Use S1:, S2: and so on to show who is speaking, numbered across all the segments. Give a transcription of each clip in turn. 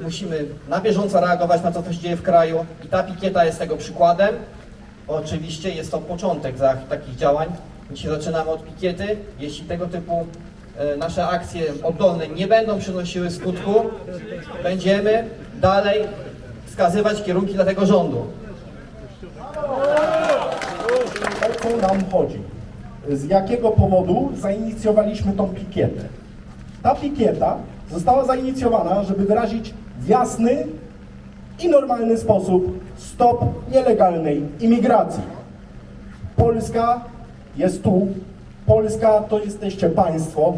S1: Musimy na bieżąco reagować na to, co się dzieje w kraju i ta pikieta jest tego przykładem. Oczywiście jest to początek za takich działań. Dzisiaj zaczynamy od pikiety. Jeśli tego typu e, nasze akcje oddolne nie będą przynosiły skutku, będziemy dalej wskazywać kierunki dla tego rządu.
S2: O nam chodzi? Z jakiego powodu zainicjowaliśmy tą pikietę? Ta pikieta została zainicjowana, żeby wyrazić w jasny i normalny sposób stop nielegalnej imigracji. Polska jest tu, Polska to jesteście Państwo,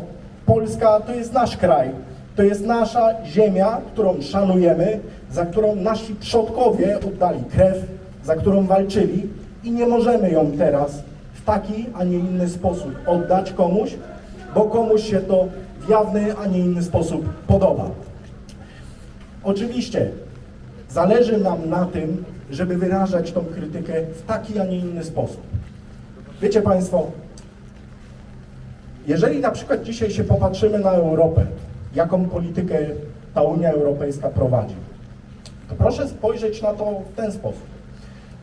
S2: Polska to jest nasz kraj, to jest nasza ziemia, którą szanujemy, za którą nasi przodkowie oddali krew, za którą walczyli i nie możemy ją teraz taki, a nie inny sposób oddać komuś, bo komuś się to w jawny, a nie inny sposób podoba. Oczywiście zależy nam na tym, żeby wyrażać tą krytykę w taki, a nie inny sposób. Wiecie Państwo, jeżeli na przykład dzisiaj się popatrzymy na Europę, jaką politykę ta Unia Europejska prowadzi, to proszę spojrzeć na to w ten sposób.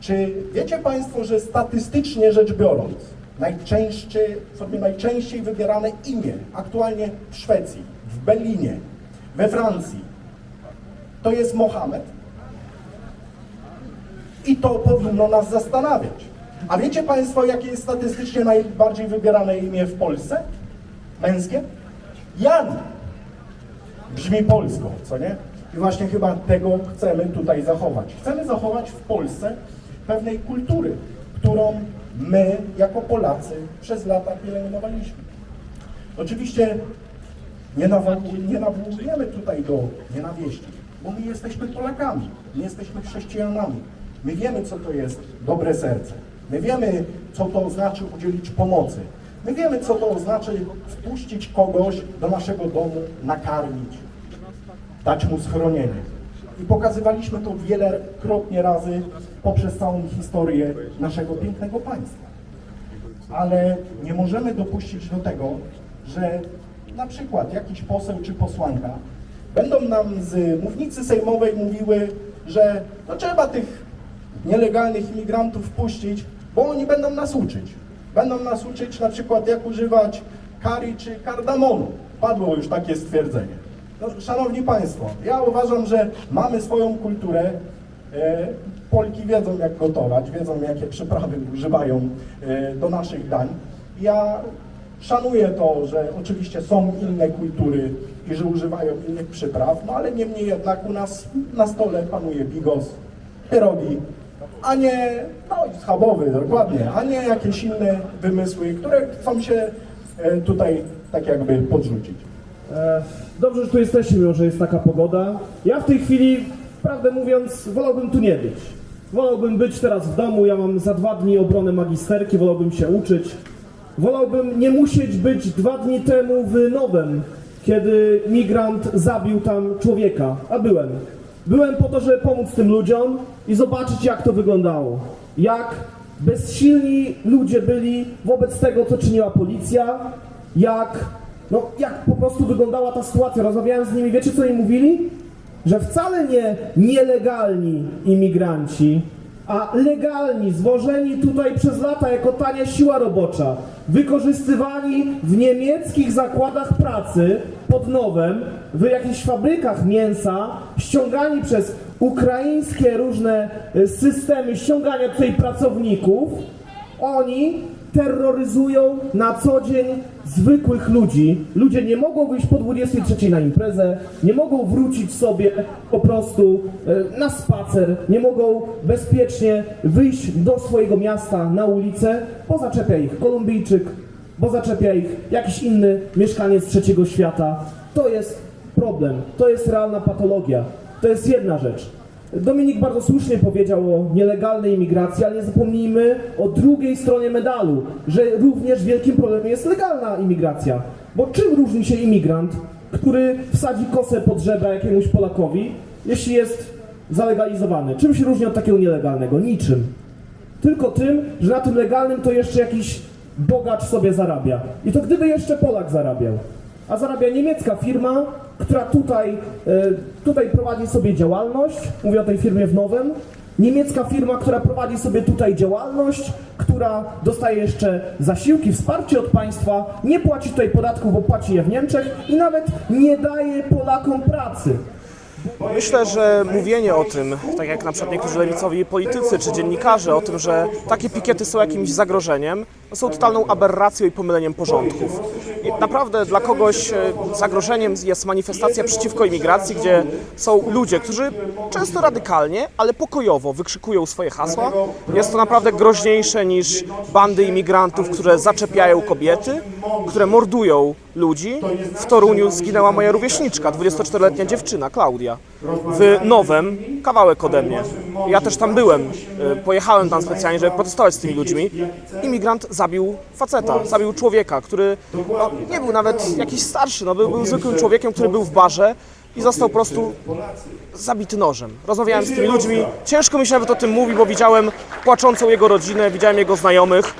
S2: Czy wiecie Państwo, że statystycznie rzecz biorąc, najczęściej, sobie najczęściej wybierane imię aktualnie w Szwecji, w Berlinie, we Francji, to jest Mohamed? I to powinno nas zastanawiać. A wiecie Państwo, jakie jest statystycznie najbardziej wybierane imię w Polsce? Męskie? Jan. Brzmi polsko, co nie? I właśnie chyba tego chcemy tutaj zachować. Chcemy zachować w Polsce pewnej kultury, którą my, jako Polacy, przez lata pielęgnowaliśmy. Oczywiście nie, nawołu- nie nawołujemy tutaj do nienawiści, bo my jesteśmy Polakami, my jesteśmy chrześcijanami. My wiemy, co to jest dobre serce. My wiemy, co to znaczy udzielić pomocy. My wiemy, co to znaczy wpuścić kogoś do naszego domu, nakarmić, dać mu schronienie. I pokazywaliśmy to wielokrotnie razy poprzez całą historię naszego pięknego państwa ale nie możemy dopuścić do tego, że na przykład jakiś poseł czy posłanka będą nam z mównicy sejmowej mówiły, że no trzeba tych nielegalnych imigrantów wpuścić, bo oni będą nas uczyć. Będą nas uczyć na przykład jak używać kari czy kardamonu. Padło już takie stwierdzenie. No, szanowni Państwo, ja uważam, że mamy swoją kulturę, E, Polki wiedzą jak gotować, wiedzą jakie przyprawy używają e, do naszych dań. Ja szanuję to, że oczywiście są inne kultury i że używają innych przypraw, no ale niemniej jednak u nas na stole panuje bigos, pierogi, a nie, no schabowy dokładnie, a nie jakieś inne wymysły, które chcą się e, tutaj tak jakby podrzucić.
S3: E, Dobrze, że tu jesteśmy, mimo że jest taka pogoda. Ja w tej chwili, prawdę mówiąc, wolałbym tu nie być. Wolałbym być teraz w domu, ja mam za dwa dni obronę magisterki, wolałbym się uczyć. Wolałbym nie musieć być dwa dni temu w Nowem, kiedy migrant zabił tam człowieka, a byłem. Byłem po to, żeby pomóc tym ludziom i zobaczyć, jak to wyglądało. Jak bezsilni ludzie byli wobec tego, co czyniła policja, jak, no, jak po prostu wyglądała ta sytuacja. Rozmawiałem z nimi, wiecie co mi mówili? Że wcale nie nielegalni imigranci, a legalni, zwożeni tutaj przez lata jako tania siła robocza, wykorzystywani w niemieckich zakładach pracy pod nowem, w jakichś fabrykach mięsa, ściągani przez ukraińskie różne y, systemy ściągania tutaj pracowników, oni terroryzują na co dzień zwykłych ludzi. Ludzie nie mogą wyjść po 23 na imprezę, nie mogą wrócić sobie po prostu e, na spacer, nie mogą bezpiecznie wyjść do swojego miasta na ulicę, bo zaczepia ich Kolumbijczyk, bo zaczepia ich jakiś inny mieszkaniec trzeciego świata. To jest problem, to jest realna patologia. To jest jedna rzecz. Dominik bardzo słusznie powiedział o nielegalnej imigracji, ale nie zapomnijmy o drugiej stronie medalu, że również wielkim problemem jest legalna imigracja. Bo czym różni się imigrant, który wsadzi kosę pod żebra jakiemuś Polakowi, jeśli jest zalegalizowany? Czym się różni od takiego nielegalnego? Niczym.
S4: Tylko tym, że na tym legalnym to jeszcze jakiś bogacz sobie zarabia. I to gdyby jeszcze Polak zarabiał. A zarabia niemiecka firma, która tutaj, e, tutaj prowadzi sobie działalność, mówię o tej firmie w Nowem, niemiecka firma, która prowadzi sobie tutaj działalność, która dostaje jeszcze zasiłki, wsparcie od państwa, nie płaci tutaj podatków, bo płaci je w Niemczech i nawet nie daje Polakom pracy.
S3: Myślę, że mówienie o tym, tak jak na przykład niektórzy lewicowi politycy czy dziennikarze, o tym, że takie pikiety są jakimś zagrożeniem, są totalną aberracją i pomyleniem porządków. Naprawdę dla kogoś e, zagrożeniem jest manifestacja przeciwko imigracji, gdzie są ludzie, którzy często radykalnie, ale pokojowo wykrzykują swoje hasła. Jest to naprawdę groźniejsze niż bandy imigrantów, które zaczepiają kobiety, które mordują ludzi. W Toruniu zginęła moja rówieśniczka, 24-letnia dziewczyna, Klaudia. W Nowem, kawałek ode mnie. Ja też tam byłem. E, Pojechałem tam specjalnie, żeby protestować z tymi ludźmi. Imigrant zabił faceta, zabił człowieka, który no, nie był nawet jakiś starszy, no, był, był zwykłym człowiekiem, który był w barze i został po prostu zabity nożem. Rozmawiałem z tymi ludźmi. Ciężko mi się nawet o tym mówi, bo widziałem płaczącą jego rodzinę, widziałem jego znajomych.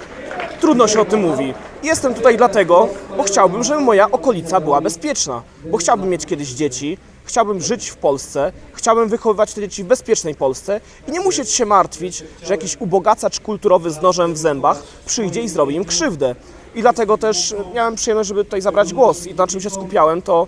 S3: Trudno się o tym mówi. Jestem tutaj dlatego, bo chciałbym, żeby moja okolica była bezpieczna. Bo chciałbym mieć kiedyś dzieci, chciałbym żyć w Polsce, chciałbym wychowywać te dzieci w bezpiecznej Polsce i nie musieć się martwić, że jakiś ubogacacz kulturowy z nożem w zębach przyjdzie i zrobi im krzywdę. I dlatego też miałem przyjemność, żeby tutaj zabrać głos. I na czym się skupiałem, to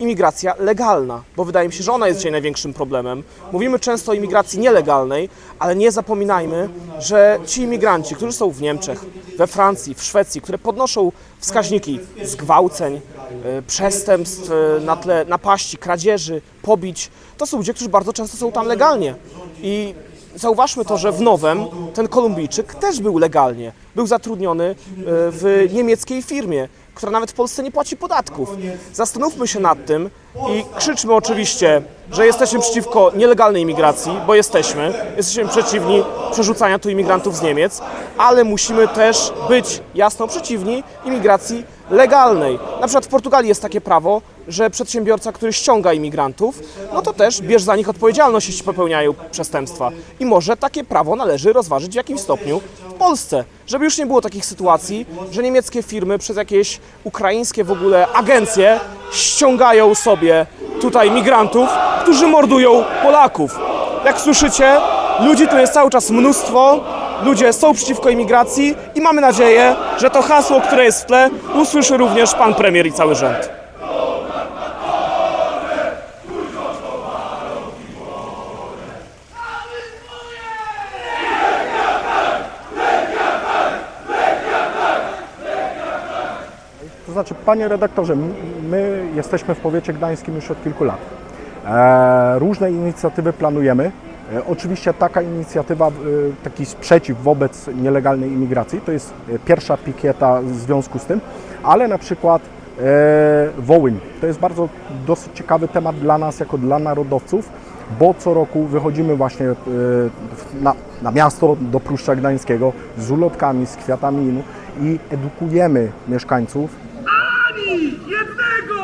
S3: imigracja legalna, bo wydaje mi się, że ona jest dzisiaj największym problemem. Mówimy często o imigracji nielegalnej, ale nie zapominajmy, że ci imigranci, którzy są w Niemczech, we Francji, w Szwecji, które podnoszą wskaźniki zgwałceń, e, przestępstw e, na tle napaści, kradzieży, pobić, to są ludzie, którzy bardzo często są tam legalnie. I zauważmy to, że w Nowem ten Kolumbijczyk też był legalnie. Był zatrudniony e, w niemieckiej firmie, która nawet w Polsce nie płaci podatków. Zastanówmy się nad tym i krzyczmy oczywiście, że jesteśmy przeciwko nielegalnej imigracji, bo jesteśmy. Jesteśmy przeciwni przerzucania tu imigrantów z Niemiec, ale musimy też być jasno przeciwni imigracji legalnej. Na przykład w Portugalii jest takie prawo, że przedsiębiorca, który ściąga imigrantów, no to też bierze za nich odpowiedzialność, jeśli popełniają przestępstwa. I może takie prawo należy rozważyć w jakimś stopniu w Polsce, żeby już nie było takich sytuacji, że niemieckie firmy przez jakieś ukraińskie w ogóle agencje ściągają sobie tutaj migrantów, którzy mordują Polaków. Jak słyszycie, ludzi tu jest cały czas mnóstwo, ludzie są przeciwko imigracji i mamy nadzieję, że to hasło, które jest w tle, usłyszy również pan premier i cały rząd.
S2: To znaczy, panie redaktorze, my jesteśmy w powiecie gdańskim już od kilku lat. E, różne inicjatywy planujemy. E, oczywiście taka inicjatywa, e, taki sprzeciw wobec nielegalnej imigracji, to jest pierwsza pikieta w związku z tym, ale na przykład Wołyń, to jest bardzo dosyć ciekawy temat dla nas, jako dla narodowców, bo co roku wychodzimy właśnie na, na miasto do Pruszcza Gdańskiego z ulotkami, z kwiatami i edukujemy mieszkańców
S5: ani jednego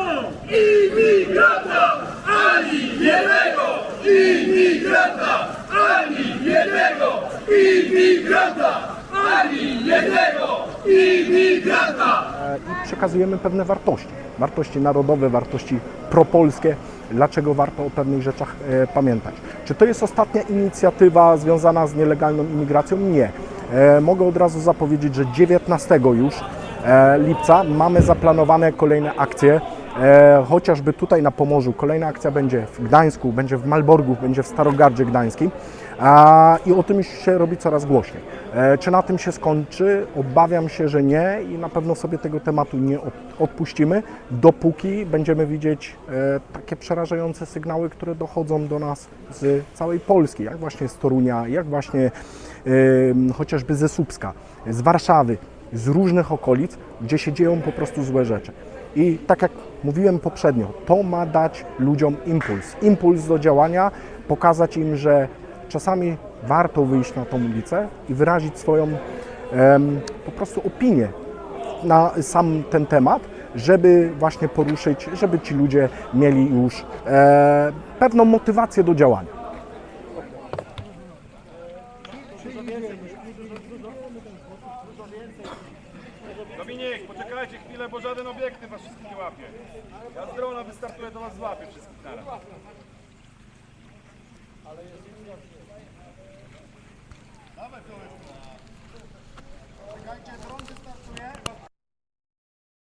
S5: imigranta! Ani jednego imigranta! Ani jednego imigranta! Ani jednego imigranta!
S2: i przekazujemy pewne wartości. Wartości narodowe, wartości propolskie. Dlaczego warto o pewnych rzeczach e, pamiętać? Czy to jest ostatnia inicjatywa związana z nielegalną imigracją? Nie. E, mogę od razu zapowiedzieć, że 19 już e, lipca mamy zaplanowane kolejne akcje. E, chociażby tutaj na Pomorzu kolejna akcja będzie w Gdańsku, będzie w Malborgu, będzie w Starogardzie Gdańskim. A, I o tym już się robi coraz głośniej. E, czy na tym się skończy? Obawiam się, że nie i na pewno sobie tego tematu nie od, odpuścimy, dopóki będziemy widzieć e, takie przerażające sygnały, które dochodzą do nas z całej Polski, jak właśnie z Torunia, jak właśnie e, chociażby ze Słupska, z Warszawy, z różnych okolic, gdzie się dzieją po prostu złe rzeczy. I tak jak mówiłem poprzednio, to ma dać ludziom impuls. Impuls do działania, pokazać im, że czasami warto wyjść na tą ulicę i wyrazić swoją po prostu opinię na sam ten temat, żeby właśnie poruszyć, żeby ci ludzie mieli już e, pewną motywację do działania.
S3: Dominik, poczekajcie chwilę, bo żaden obiektyw was wszystkich nie łapie. Ja z drona wystartuję, do was złapię wszystkich naraz. Ale jest Dawaj, Czekajcie, dron wystartuje.